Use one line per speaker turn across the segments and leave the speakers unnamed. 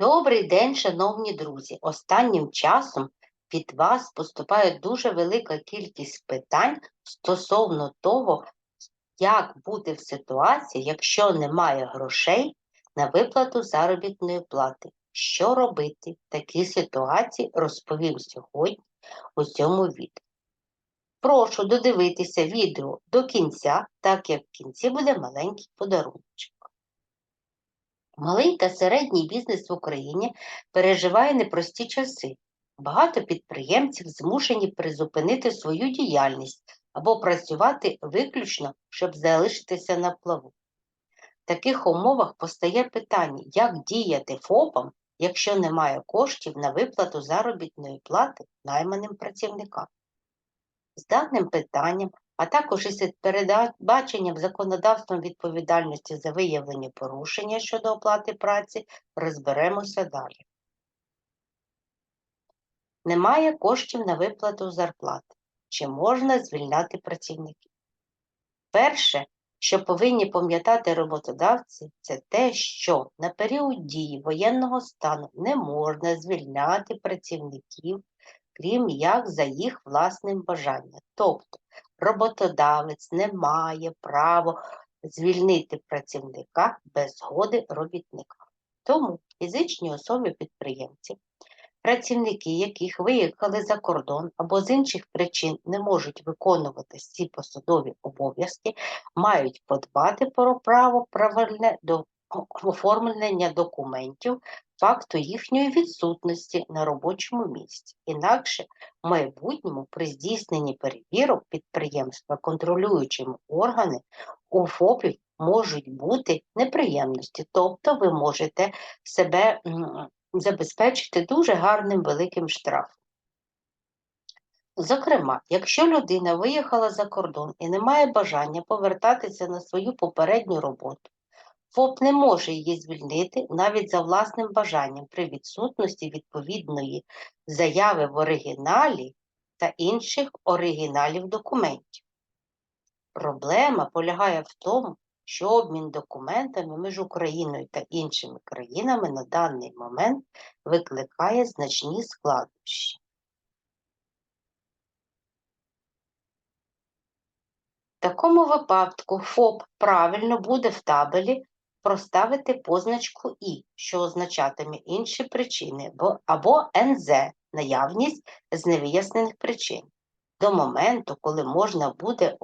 Добрий день, шановні друзі! Останнім часом від вас поступає дуже велика кількість питань стосовно того, як бути в ситуації, якщо немає грошей на виплату заробітної плати. Що робити в такій ситуації, розповім сьогодні у цьому відео. Прошу додивитися відео до кінця, так як в кінці буде маленький подаруночок. Малий та середній бізнес в Україні переживає непрості часи. Багато підприємців змушені призупинити свою діяльність або працювати виключно, щоб залишитися на плаву. В таких умовах постає питання, як діяти ФОПам, якщо немає коштів на виплату заробітної плати найманим працівникам. З даним питанням а також із передбаченням законодавством відповідальності за виявлені порушення щодо оплати праці, розберемося далі. Немає коштів на виплату зарплати. Чи можна звільняти працівників? Перше, що повинні пам'ятати роботодавці, це те, що на період дії воєнного стану не можна звільняти працівників, крім як за їх власним бажанням. Тобто роботодавець не має права звільнити працівника без згоди робітника. Тому фізичні особи підприємці, працівники, яких виїхали за кордон або з інших причин не можуть виконувати ці посадові обов'язки, мають подбати про право правильне до оформлення документів факту їхньої відсутності на робочому місці. Інакше в майбутньому при здійсненні перевірок підприємства контролюючими органи у ФОПів можуть бути неприємності, тобто ви можете себе забезпечити дуже гарним великим штрафом. Зокрема, якщо людина виїхала за кордон і не має бажання повертатися на свою попередню роботу, ФОП не може її звільнити навіть за власним бажанням при відсутності відповідної заяви в оригіналі та інших оригіналів документів. Проблема полягає в тому, що обмін документами між Україною та іншими країнами на даний момент викликає значні складнощі. В такому випадку ФОП правильно буде в табелі проставити позначку І, що означатиме інші причини, або НЗ наявність з невияснених причин, до моменту, коли можна буде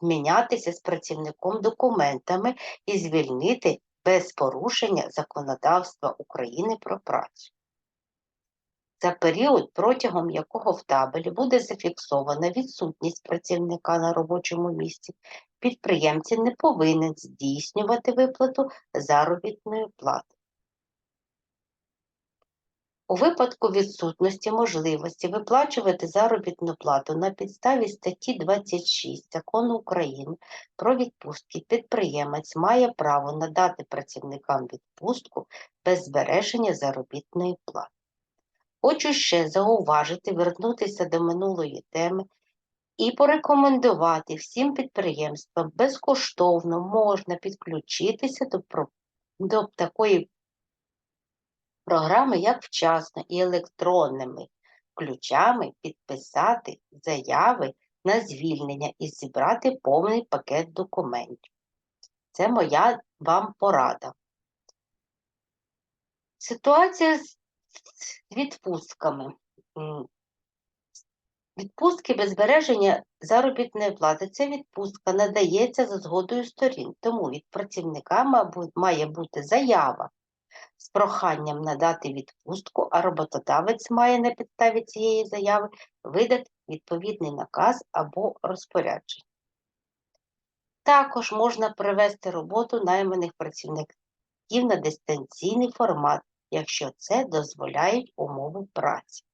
обмінятися е, з працівником документами і звільнити без порушення законодавства України про працю. За період, протягом якого в табелі буде зафіксована відсутність працівника на робочому місці, підприємці не повинен здійснювати виплату заробітної плати. У випадку відсутності можливості виплачувати заробітну плату на підставі статті 26 закону України про відпустки підприємець має право надати працівникам відпустку без збереження заробітної плати. Хочу ще зауважити, вернутися до минулої теми і порекомендувати всім підприємствам безкоштовно можна підключитися до, до такої програми, як вчасно і електронними ключами підписати заяви на звільнення і зібрати повний пакет документів. Це моя вам порада. Ситуація з відпустками. Відпустки без збереження заробітної плати. Ця відпустка надається за згодою сторін, тому від працівника має бути заява з проханням надати відпустку, а роботодавець має на підставі цієї заяви видати відповідний наказ або розпорядження. Також можна привести роботу найманих працівників на дистанційний формат, якщо це дозволяють умови праці.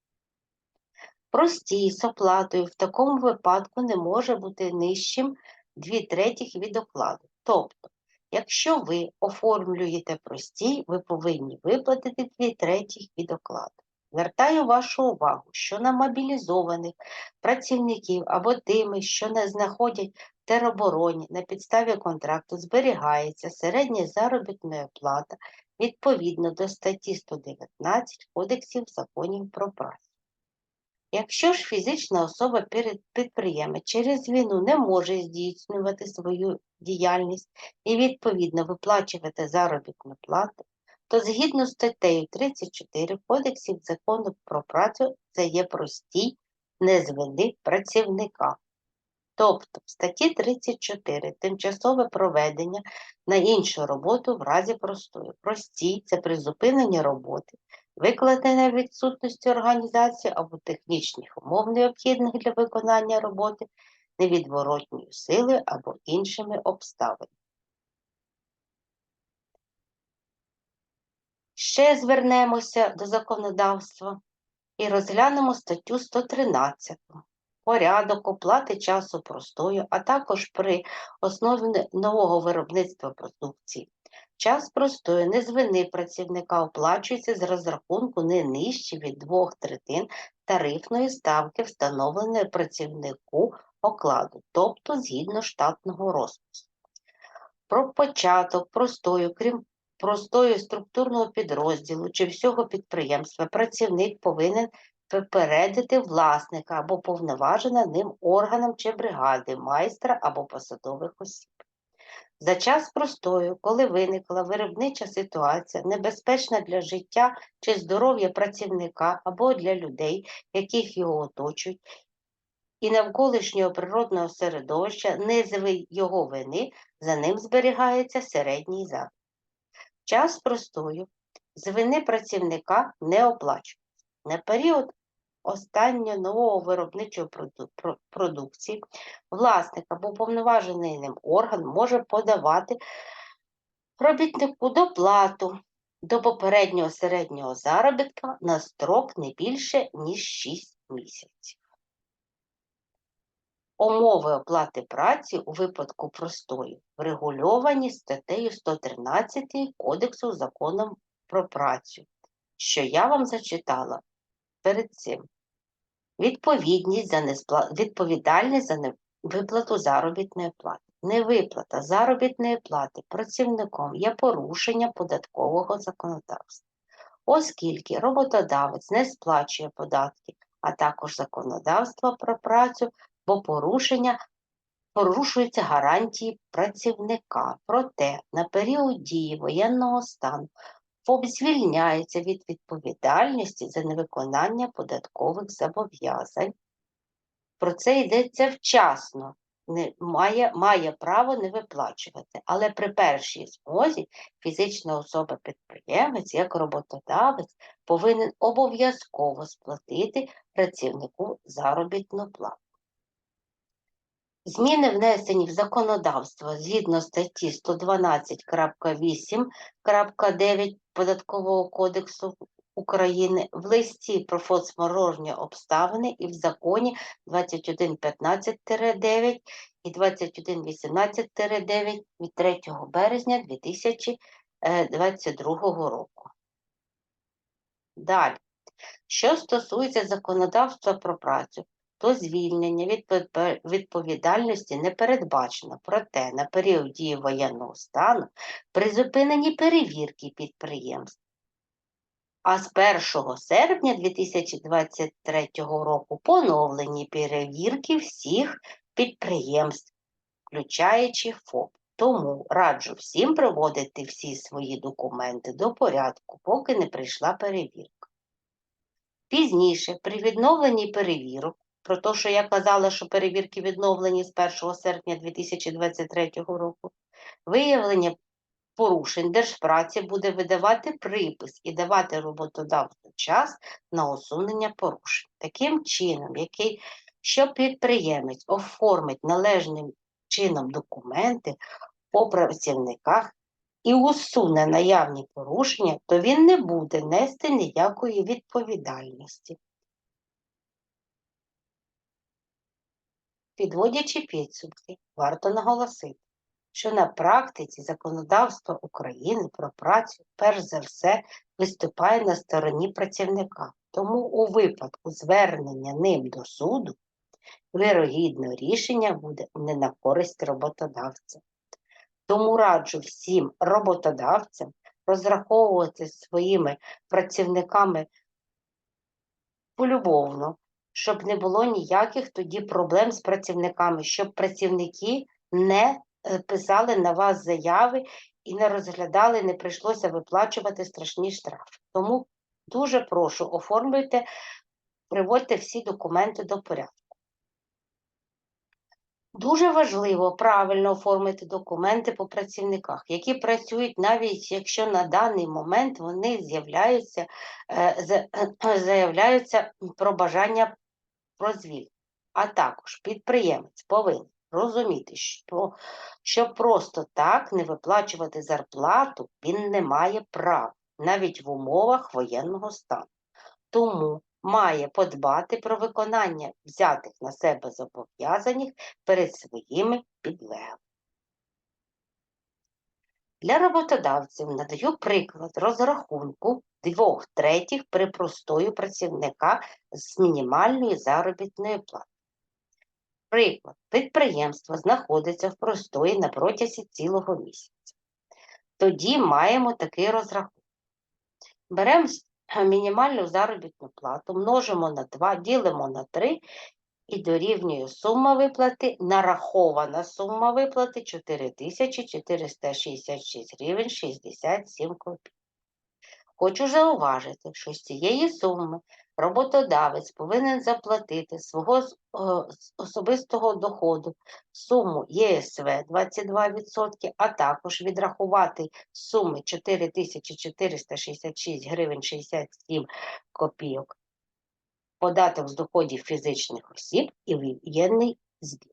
Простій з оплатою в такому випадку не може бути нижчим 2 третіх від окладу. Тобто, якщо ви оформлюєте простій, ви повинні виплатити 2 третіх від окладу. Звертаю вашу увагу, що на мобілізованих працівників або тими, що не знаходять в теробороні на підставі контракту, зберігається середня заробітна плата відповідно до статті 119 Кодексів законів про працю. Якщо ж фізична особа підприємець через війну не може здійснювати свою діяльність і відповідно виплачувати заробітну плату, то згідно з статтею 34 Кодексів закону про працю це є простій незвини працівника. Тобто в статті 34 тимчасове проведення на іншу роботу в разі простою. Простій це призупинення роботи, викладення відсутності організації або технічних умов, необхідних для виконання роботи, невідворотньою силою або іншими обставинами. Ще звернемося до законодавства і розглянемо статтю 113 порядок оплати часу простою, а також при основі нового виробництва продукції. Час простою не з працівника оплачується з розрахунку не нижче від двох третин тарифної ставки, встановленої працівнику окладу, тобто згідно штатного розпису. Про початок простою, крім простою структурного підрозділу чи всього підприємства, працівник повинен попередити власника або повноважена ним органам чи бригади, майстра або посадових осіб. За час простою, коли виникла виробнича ситуація, небезпечна для життя чи здоров'я працівника або для людей, яких його оточують, і навколишнього природного середовища, з його вини, за ним зберігається середній заробіток. Час простою з вини працівника не оплачується. На період останнього нового виробничого продукції власник або повноважений ним орган може подавати робітнику доплату до попереднього середнього заробітка на строк не більше, ніж 6 місяців. Умови оплати праці у випадку простої врегульовані статтею 113 Кодексу законом про працю, що я вам зачитала перед цим. Відповідність за неспла... Відповідальність за виплату заробітної плати. Невиплата заробітної плати працівником є порушення податкового законодавства, оскільки роботодавець не сплачує податки, а також законодавство про працю, бо порушення порушуються гарантії працівника. Проте на період дії воєнного стану ФОП звільняється від відповідальності за невиконання податкових зобов'язань. Про це йдеться вчасно, не, має має право не виплачувати. Але при першій змозі фізична особа-підприємець, як роботодавець, повинен обов'язково сплатити працівнику заробітну плату. Зміни внесені в законодавство згідно статті 112.8.9 Податкового кодексу України в листі про форс-мажорні обставини і в законі 2115-9 і 2118-9 від 3 березня 2022 року. Далі, що стосується законодавства про працю, то звільнення від відповідальності не передбачено. Проте на період дії воєнного стану призупинені перевірки підприємств. А з 1 серпня 2023 року поновлені перевірки всіх підприємств, включаючи ФОП. Тому раджу всім проводити всі свої документи до порядку, поки не прийшла перевірка. Пізніше, при відновленні перевірок, про те, що я казала, що перевірки відновлені з 1 серпня 2023 року, виявлення порушень Держпраці буде видавати припис і давати роботодавцю час на усунення порушень. Таким чином, який, що підприємець оформить належним чином документи по працівниках і усуне наявні порушення, то він не буде нести ніякої відповідальності. Підводячи підсумки, варто наголосити, що на практиці законодавство України про працю перш за все виступає на стороні працівника, тому у випадку звернення ним до суду вирогідне рішення буде не на користь роботодавця. Тому раджу всім роботодавцям розраховувати своїми працівниками полюбовно, щоб не було ніяких тоді проблем з працівниками, щоб працівники не е, писали на вас заяви і не розглядали, не прийшлося виплачувати страшні штрафи. Тому дуже прошу, оформлюйте, приводьте всі документи до порядку. Дуже важливо правильно оформити документи по працівниках, які працюють навіть якщо на даний момент вони з'являються, е, за- е, заявляються про бажання про. А також підприємець повинен розуміти, що, що просто так не виплачувати зарплату він не має права, навіть в умовах воєнного стану. Тому має подбати про виконання взятих на себе зобов'язань перед своїми підлеглими. Для роботодавців надаю приклад розрахунку двох третіх при простою працівника з мінімальної заробітної плати. Приклад, підприємство знаходиться в простої на протязі цілого місяця. Тоді маємо такий розрахунок. Беремо мінімальну заробітну плату, множимо на 2, ділимо на 3 і дорівнює сума виплати, нарахована сума виплати 4466 гривень 67 копійок. Хочу зауважити, що з цієї суми роботодавець повинен заплатити свого з особистого доходу суму ЄСВ 22%, а також відрахувати суми 4466 гривень 67 копійок податок з доходів фізичних осіб і воєнний збір.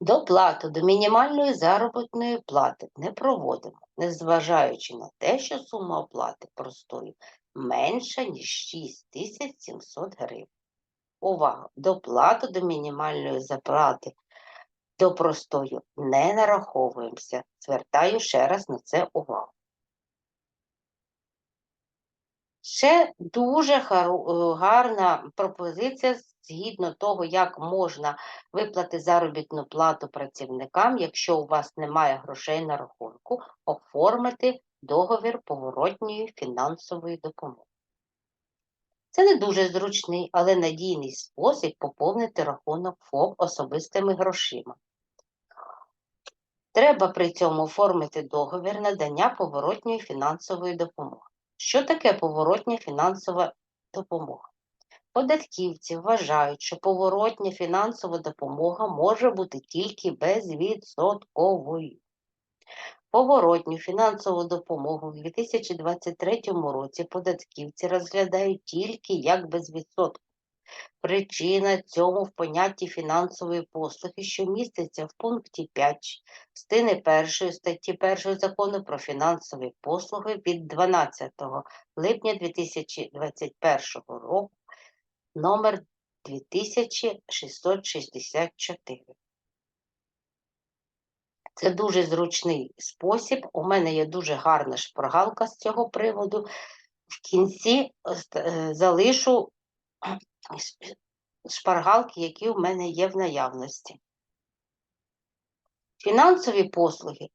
Доплату до мінімальної заробітної плати не проводимо, незважаючи на те, що сума оплати простою менша, ніж 6700 гривень. Увага! Доплату до мінімальної заплати до простою не нараховуємося. Звертаю ще раз на це увагу. Ще дуже е, гарна пропозиція згідно того, як можна виплати заробітну плату працівникам, якщо у вас немає грошей на рахунку, оформити договір поворотньої фінансової допомоги. Це не дуже зручний, але надійний спосіб поповнити рахунок ФОП особистими грошима. Треба при цьому оформити договір надання поворотньої фінансової допомоги. Що таке поворотня фінансова допомога? Податківці вважають, що поворотня фінансова допомога може бути тільки безвідсотковою. Поворотню фінансову допомогу в 2023 році податківці розглядають тільки як безвідсоткову. Причина цьому в понятті фінансової послуги, що міститься в пункті 5 частини 1 статті 1 закону про фінансові послуги від 12 липня 2021 року номер 2664. Це дуже зручний спосіб. У мене є дуже гарна шпаргалка з цього приводу. В кінці е, залишу шпаргалки, які в мене є в наявності. Фінансові послуги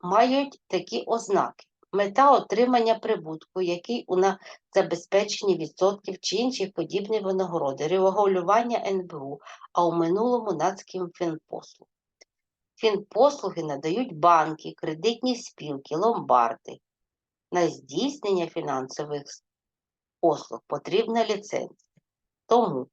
мають такі ознаки. Мета отримання прибутку, який у на забезпеченні відсотків чи інших подібних винагороди, регулювання НБУ, а у минулому нацьким фінпослуг. Фінпослуги надають банки, кредитні спілки, ломбарди. На здійснення фінансових послуг потрібна ліцензія. Тому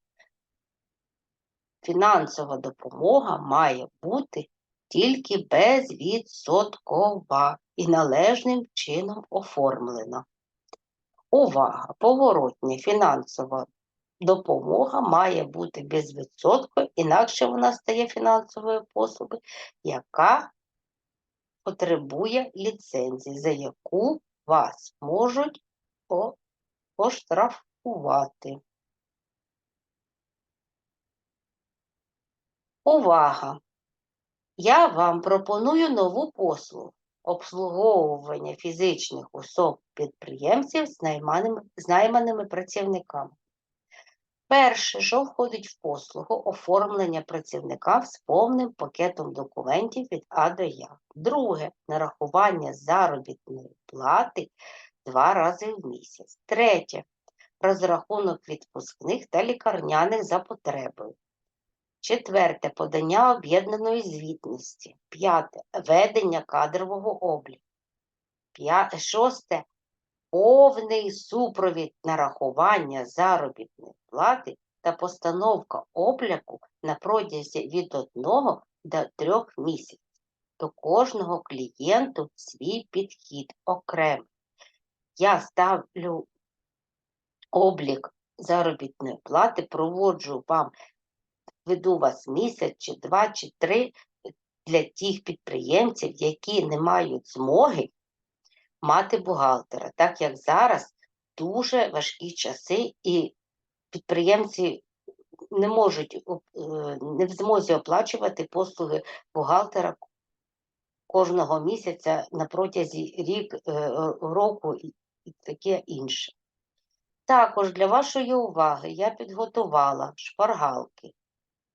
фінансова допомога має бути тільки безвідсоткова і належним чином оформлена. Увага! Поворотня фінансова допомога має бути безвідсотковою, інакше вона стає фінансовою послугою, яка потребує ліцензії, за яку вас можуть поштрафувати. Увага! Я вам пропоную нову послугу обслуговування фізичних особ підприємців з найманими, з найманими працівниками. Перше, що входить в послугу оформлення працівника з повним пакетом документів від А до Я. Друге, нарахування заробітної плати два рази в місяць. Третє, розрахунок відпускних та лікарняних за потребою. Четверте, подання об'єднаної звітності. П'яте, ведення кадрового обліку. Шосте, повний супровід нарахування заробітної плати та постановка обліку на протязі від 1 до 3 місяців. До кожного клієнту свій підхід окремий. Я ставлю облік заробітної плати, проводжу вам, веду вас місяць чи два, чи три для тих підприємців, які не мають змоги мати бухгалтера, так як зараз дуже важкі часи, і підприємці не можуть е, не в змозі оплачувати послуги бухгалтера кожного місяця на протязі рік, е, року і таке інше. Також для вашої уваги я підготувала шпаргалки.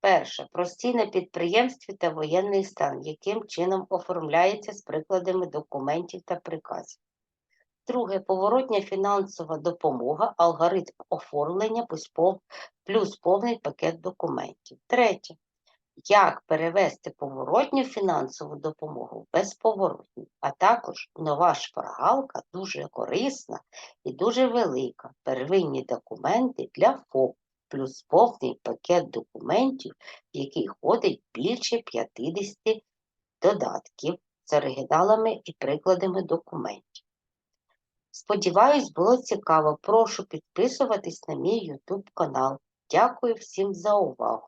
Перше, прості на підприємстві та воєнний стан, яким чином оформляється з прикладами документів та приказів. Друге, поворотня фінансова допомога, алгоритм оформлення плюс повний пакет документів. Третє, як перевести поворотню фінансову допомогу в безповоротню, а також нова шпаргалка дуже корисна і дуже велика. Первинні документи для ФОП плюс повний пакет документів, в який входить більше 50 додатків з оригіналами і прикладами документів. Сподіваюсь, було цікаво. Прошу підписуватись на мій YouTube канал. Дякую всім за увагу.